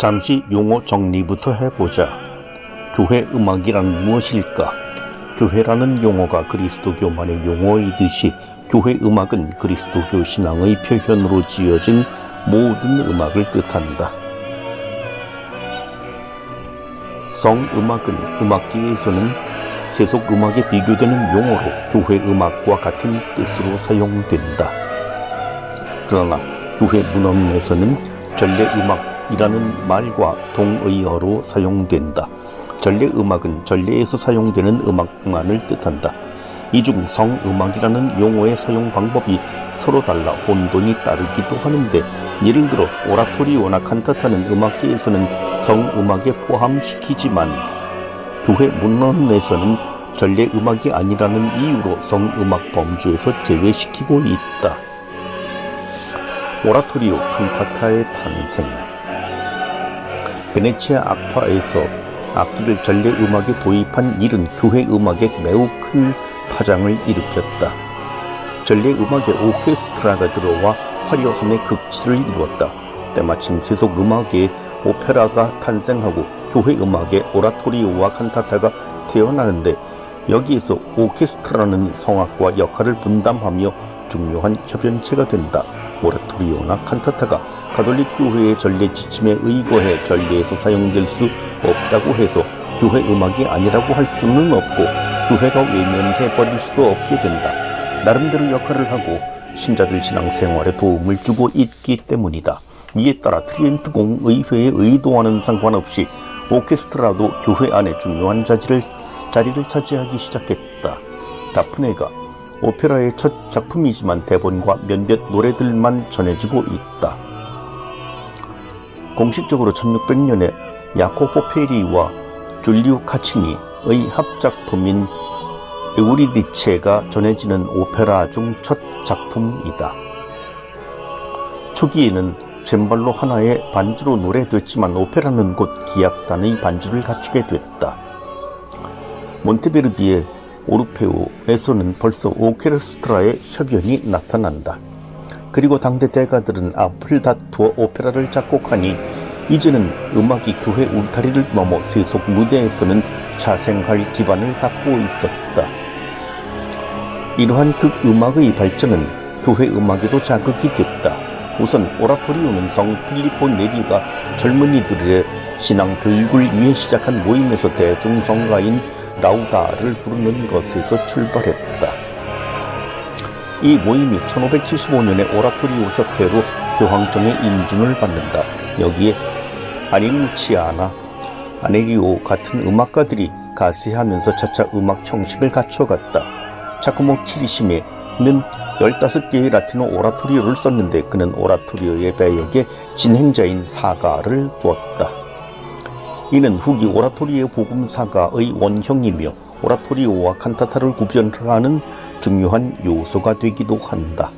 잠시 용어 정리부터 해보자. 교회 음악이란 무엇일까? 교회라는 용어가 그리스도교만의 용어이듯이 교회 음악은 그리스도교 신앙의 표현으로 지어진 모든 음악을 뜻한다. 성음악은 음악계에서는 세속 음악에 비교되는 용어로 교회 음악과 같은 뜻으로 사용된다. 그러나 교회 문헌에서는 전래 음악 이라는 말과 동의어로 사용된다. 전래 음악은 전래에서 사용되는 음악만을 뜻한다. 이중 성음악이라는 용어의 사용 방법이 서로 달라 혼돈이 따르기도 하는데 예를 들어 오라토리오나 칸타타는 음악계에서는 성음악에 포함시키지만 교회 문헌에서는 전래 음악이 아니라는 이유로 성음악 범주에서 제외시키고 있다. 오라토리오 칸타타의 탄생 베네치아 악파에서 악기를 전래 음악에 도입한 일은 교회 음악에 매우 큰 파장을 일으켰다. 전래 음악에 오케스트라가 들어와 화려함의 극치를 이루었다. 때마침 세속 음악에 오페라가 탄생하고 교회 음악에 오라토리오와 칸타타가 태어나는데 여기에서 오케스트라는 성악과 역할을 분담하며 중요한 협연체가 된다. 오라토리오나 칸타타가 가톨릭 교회의 전례 지침에 의거해 전례에서 사용될 수 없다고 해서 교회 음악이 아니라고 할 수는 없고 교회가 외면해 버릴 수도 없게 된다. 나름대로 역할을 하고 신자들 신앙생활에 도움을 주고 있기 때문이다. 이에 따라 트리엔트 공의회의 의도와는 상관없이 오케스트라도 교회 안에 중요한 자리를, 자리를 차지하기 시작했다. 다프네가 오페라의 첫 작품이지만 대본과 몇몇 노래들만 전해지고 있다. 공식적으로 1600년에 야코포 페리와 줄리우 카치니의 합작품인 에우리디체가 전해지는 오페라 중 첫 작품이다. 초기에는 젬발로 하나의 반주로 노래됐지만 오페라는 곧 기악단의 반주를 갖추게 됐다. 몬테베르디의 오르페오에서는 벌써 오케스트라의 협연이 나타난다. 그리고 당대 대가들은 앞을 다투어 오페라를 작곡하니 이제는 음악이 교회 울타리를 넘어 세속 무대에서는 자생할 기반을 닦고 있었다. 이러한 극음악의 발전은 교회 음악에도 자극이 됐다. 우선 오라토리오는 성 필리포 네리가 젊은이들의 신앙 교육을 위해 시작한 모임에서 대중성가인 라우다를 부르는 것에서 출발했다. 이 모임이 1575년에 오라토리오 협회로 교황청의 인준을 받는다. 여기에 아니무치아나 아네리오 같은 음악가들이 가세하면서 차차 음악 형식을 갖춰갔다. 자코모 키리시메는 15개의 라틴어 오라토리오를 썼는데 그는 오라토리오의 배역에 진행자인 사가를 두었다. 이는 후기 오라토리오 복음사가의 원형이며 오라토리오와 칸타타를 구별하는 중요한 요소가 되기도 한다.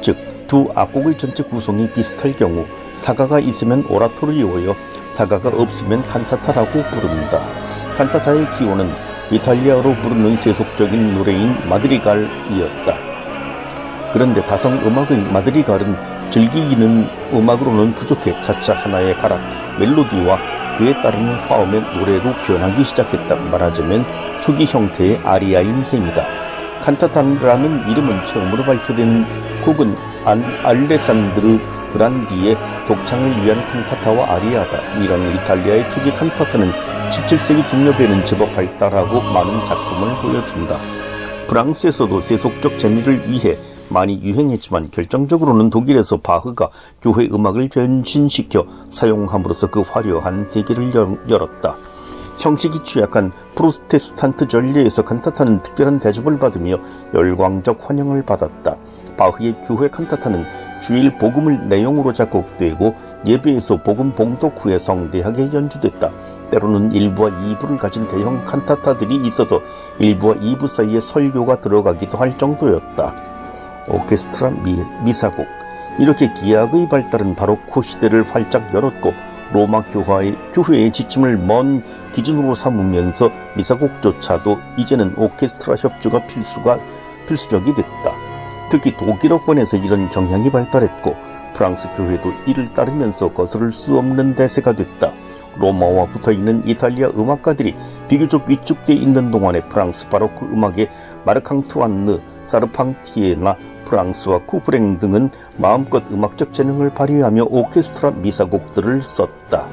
즉, 두 악곡의 전체 구성이 비슷할 경우 사가가 있으면 오라토리오여 사가가 없으면 칸타타라고 부른다. 칸타타의 기호는 이탈리아어로 부르는 세속적인 노래인 마드리갈이었다. 그런데 다성 음악의 마드리갈은 즐기기는 음악으로는 부족해 차차 하나의 가락, 멜로디와 그에 따르는 화음의 노래로 변하기 시작했다 말하자면 초기 형태의 아리아인 셈이다. 칸타타라는 이름은 처음으로 발표된 곡은 안, 알레산드르 그란디의 독창을 위한 칸타타와 아리아다. 이런 이탈리아의 초기 칸타타는 17세기 중엽에는 제법 발달하고 많은 작품을 보여준다. 프랑스에서도 세속적 재미를 위해 많이 유행했지만 결정적으로는 독일에서 바흐가 교회 음악을 변신시켜 사용함으로써 그 화려한 세계를 열었다. 형식이 취약한 프로테스탄트 전례에서 칸타타는 특별한 대접을 받으며 열광적 환영을 받았다. 바흐의 교회 칸타타는 주일 복음을 내용으로 작곡되고 예배에서 복음 봉독 후에 성대하게 연주됐다. 때로는 1부와 2부를 가진 대형 칸타타들이 있어서 1부와 2부 사이에 설교가 들어가기도 할 정도였다. 오케스트라 미, 미사곡 이렇게 기악의 발달은 바로 코 시대를 활짝 열었고 로마 교화의, 교회의 지침을 먼 기준으로 삼으면서 미사곡조차도 이제는 오케스트라 협주가 필수가 필수적이 됐다. 특히 독일어권에서 이런 경향이 발달했고 프랑스 교회도 이를 따르면서 거스를 수 없는 대세가 됐다. 로마와 붙어 있는 이탈리아 음악가들이 비교적 위축돼 있는 동안에 프랑스 바로크 음악의 마르캉투안느, 사르팡티에나, 프랑스와 쿠프랭 등은 마음껏 음악적 재능을 발휘하며 오케스트라 미사곡들을 썼다.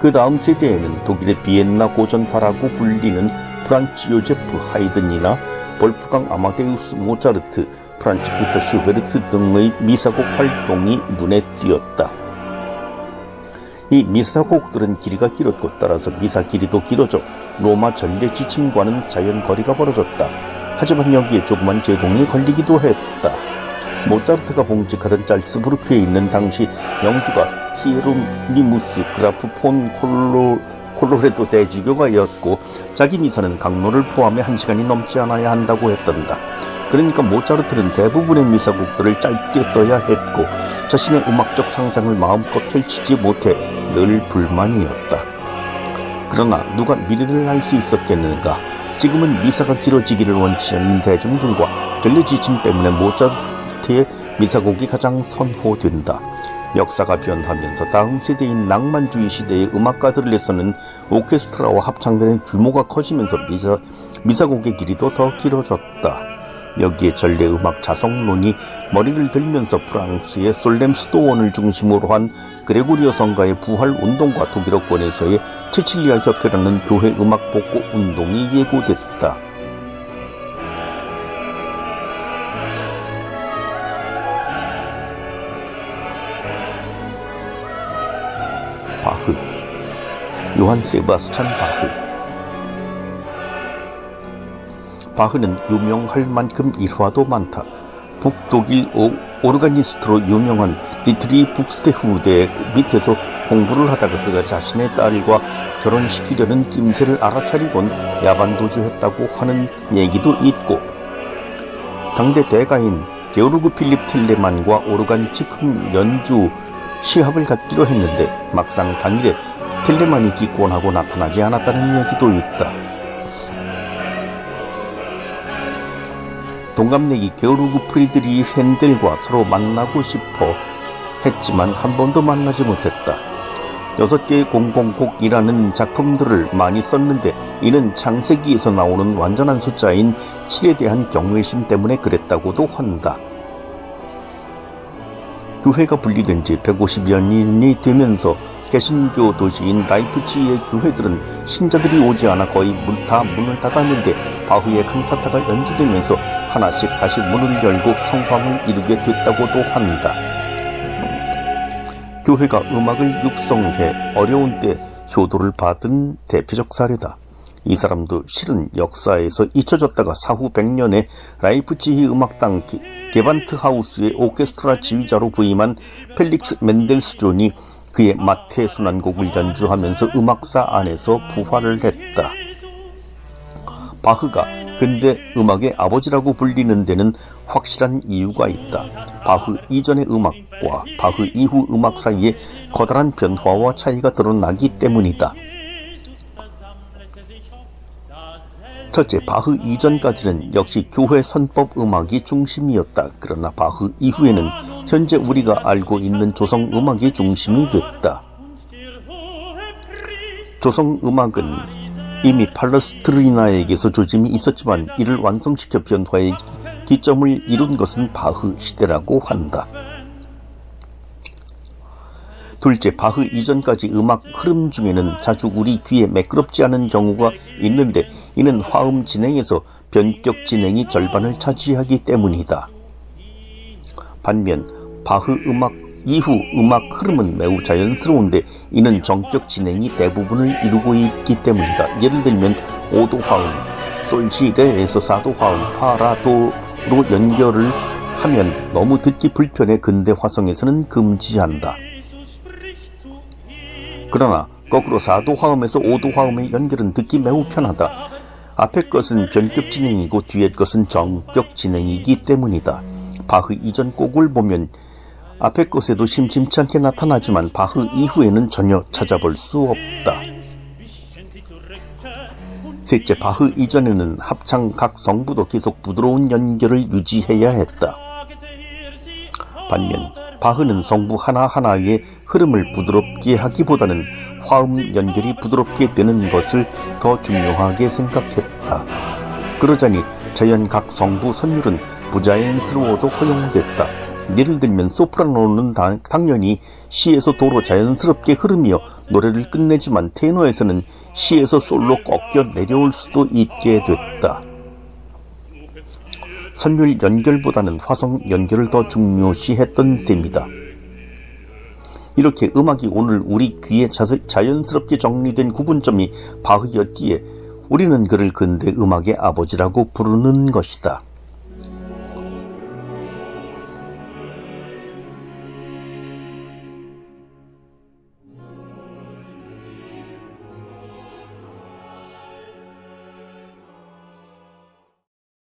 그 다음 세대에는 독일의 비엔나 고전파라고 불리는 프란츠 요제프 하이든이나 볼프강 아마데우스 모차르트, 프란츠 피터 슈베르트 등의 미사곡 활동이 눈에 띄었다. 이 미사곡들은 길이가 길었고 따라서 미사 길이도 길어져 로마 전례 지침과는 자연 거리가 벌어졌다. 하지만 여기에 조그만 제동이 걸리기도 했다. 모차르트가 봉직하던 짤스부르크에 있는 당시 영주가 히에로니무스 그라프 폰 콜로, 콜로레도 대주교가였고 자기 미사는 강로를 포함해 한 시간이 넘지 않아야 한다고 했단다. 그러니까 모차르트는 대부분의 미사곡들을 짧게 써야 했고 자신의 음악적 상상을 마음껏 펼치지 못해 늘 불만이었다. 그러나 누가 미래를 알 수 있었겠는가? 지금은 미사가 길어지기를 원치 않는 대중들과 전례 지침 때문에 모차르트의 미사곡이 가장 선호된다. 역사가 변하면서 다음 세대인 낭만주의 시대의 음악가들에서는 오케스트라와 합창단의 규모가 커지면서 미사, 미사곡의 길이도 더 길어졌다. 여기에 전래 음악 자성론이 머리를 들면서 프랑스의 솔렘스도원을 중심으로 한 그레고리오 성가의 부활 운동과 독일어권에서의 체칠리아 협회라는 교회 음악 복고 운동이 예고됐다. 바흐 요한 세바스찬 바흐 바흐는 유명할 만큼 일화도 많다. 북독일 오, 오르가니스트로 유명한 디트리 북스테후대 밑에서 공부를 하다가 그가 자신의 딸과 결혼시키려는 낌새를 알아차리곤 야반도주했다고 하는 얘기도 있고 당대 대가인 게오르그 필립 텔레만과 오르간 즉흥 연주 시합을 갖기로 했는데 막상 당일에 텔레만이 기권하고 나타나지 않았다는 얘기도 있다. 동갑내기 게오르그 프리드리 핸델과 서로 만나고 싶어 했지만 한 번도 만나지 못했다. 여섯 개의 공공곡이라는 작품들을 많이 썼는데 이는 창세기에서 나오는 완전한 숫자인 7에 대한 경외심 때문에 그랬다고도 한다. 교회가 분리된 지 150여 년이 되면서 개신교 도시인 라이프치히의 교회들은 신자들이 오지 않아 거의 문, 다 문을 닫았는데 바흐의 칸타타가 연주되면서 하나씩 다시 문을 열고 성황을 이루게 됐다고도 한다. 교회가 음악을 육성해 어려운 때 효도를 받은 대표적 사례다. 이 사람도 실은 역사에서 잊혀졌다가 사후 100년에 라이프치히 음악당 기- 게반트 하우스의 오케스트라 지휘자로 부임한 펠릭스 멘델스존이 그의 마태 순환곡을 연주하면서 음악사 안에서 부활을 했다. 바흐가 근대 음악의 아버지라고 불리는 데는 확실한 이유가 있다. 바흐 이전의 음악과 바흐 이후 음악 사이에 커다란 변화와 차이가 드러나기 때문이다. 첫째, 바흐 이전까지는 역시 교회 선법 음악이 중심이었다. 그러나 바흐 이후에는 현재 우리가 알고 있는 조성 음악이 중심이 됐다. 조성 음악은 이미 팔러스트리나에게서 조짐이 있었지만 이를 완성시켜 변화의 기점을 이룬 것은 바흐 시대라고 한다. 둘째, 바흐 이전까지 음악 흐름 중에는 자주 우리 귀에 매끄럽지 않은 경우가 있는데 이는 화음 진행에서 변격 진행이 절반을 차지하기 때문이다. 반면 바흐 음악 이후 음악 흐름은 매우 자연스러운데 이는 정격 진행이 대부분을 이루고 있기 때문이다. 예를 들면 5도 화음, 솔시레에서 4도 화음, 파라도로 연결을 하면 너무 듣기 불편해 근대 화성에서는 금지한다. 그러나 거꾸로 4도 화음에서 5도 화음의 연결은 듣기 매우 편하다. 앞에 것은 변격 진행이고 뒤에 것은 정격 진행이기 때문이다. 바흐 이전 곡을 보면 앞에 것에도 심심치 않게 나타나지만 바흐 이후에는 전혀 찾아볼 수 없다. 셋째, 바흐 이전에는 합창 각 성부도 계속 부드러운 연결을 유지해야 했다. 반면 바흐는 성부 하나하나의 흐름을 부드럽게 하기보다는 화음 연결이 부드럽게 되는 것을 더 중요하게 생각했다. 그러자니 자연 각 성부 선율은 부자연스러워도 허용됐다. 예를 들면 소프라노는 당- 당연히 시에서 도로 자연스럽게 흐르며 노래를 끝내지만 테너에서는 시에서 솔로 꺾여 내려올 수도 있게 됐다. 선율 연결보다는 화성 연결을 더 중요시했던 셈이다. 이렇게 음악이 오늘 우리 귀에 자연스럽게 정리된 구분점이 바흐였기에 우리는 그를 근대 음악의 아버지라고 부르는 것이다.